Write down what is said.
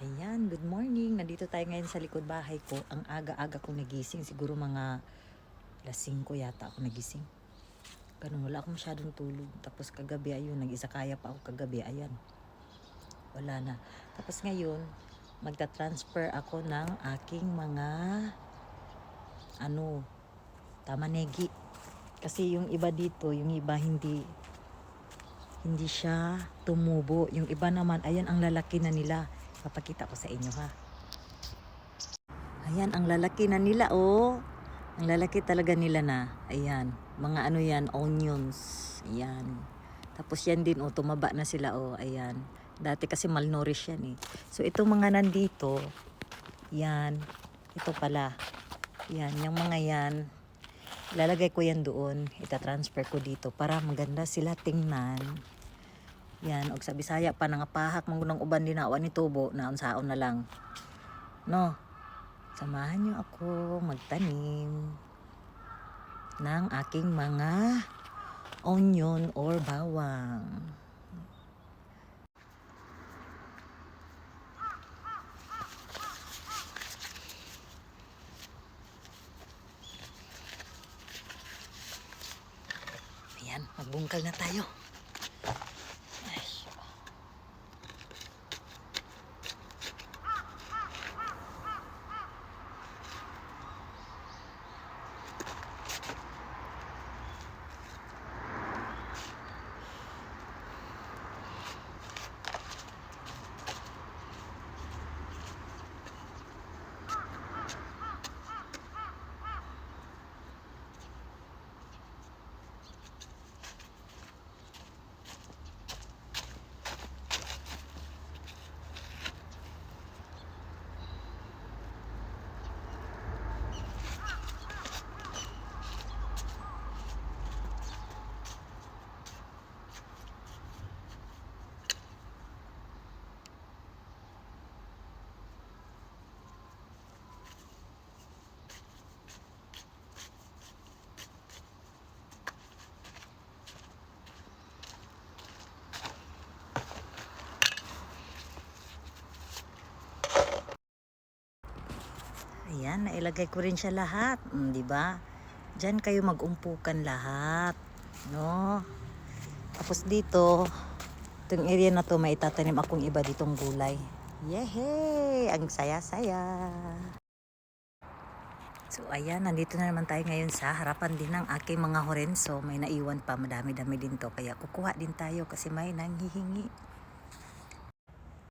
Ayan, good morning. Nandito tayo ngayon sa likod bahay ko. Ang aga-aga kong nagising. Siguro mga alas 5 yata ako nagising. Ganun, wala akong masyadong tulog. Tapos kagabi, ayun, nag-isa kaya pa ako kagabi. Ayan, wala na. Tapos ngayon, magta-transfer ako ng aking mga ano, tamanegi. Kasi yung iba dito, yung iba hindi hindi siya tumubo. Yung iba naman, ayan ang lalaki na nila. Papakita ko sa inyo ha. Ayan, ang lalaki na nila oh. Ang lalaki talaga nila na. Ayan, mga ano yan, onions. Ayan. Tapos yan din oh, tumaba na sila oh. Ayan. Dati kasi malnourished yan eh. So itong mga nandito, yan. Ito pala. Yan, yung mga yan. Ilalagay ko yan doon. Ita-transfer ko dito para maganda sila tingnan. Yan, og sa Bisaya pa nangapahak mong nang uban din awan ni tubo na unsaon na lang. No. Samahan niyo ako magtanim ng aking mga onion or bawang. Ayan, magbungkal na tayo. Ayan, nailagay ko rin siya lahat. Mm, di ba? Diyan kayo magumpukan lahat. No? Tapos dito, itong area na to, may itatanim akong iba ditong gulay. Yehey! Ang saya-saya! So ayan, nandito na naman tayo ngayon sa harapan din ng aking mga horenso. May naiwan pa, madami-dami din to. Kaya kukuha din tayo kasi may nanghihingi.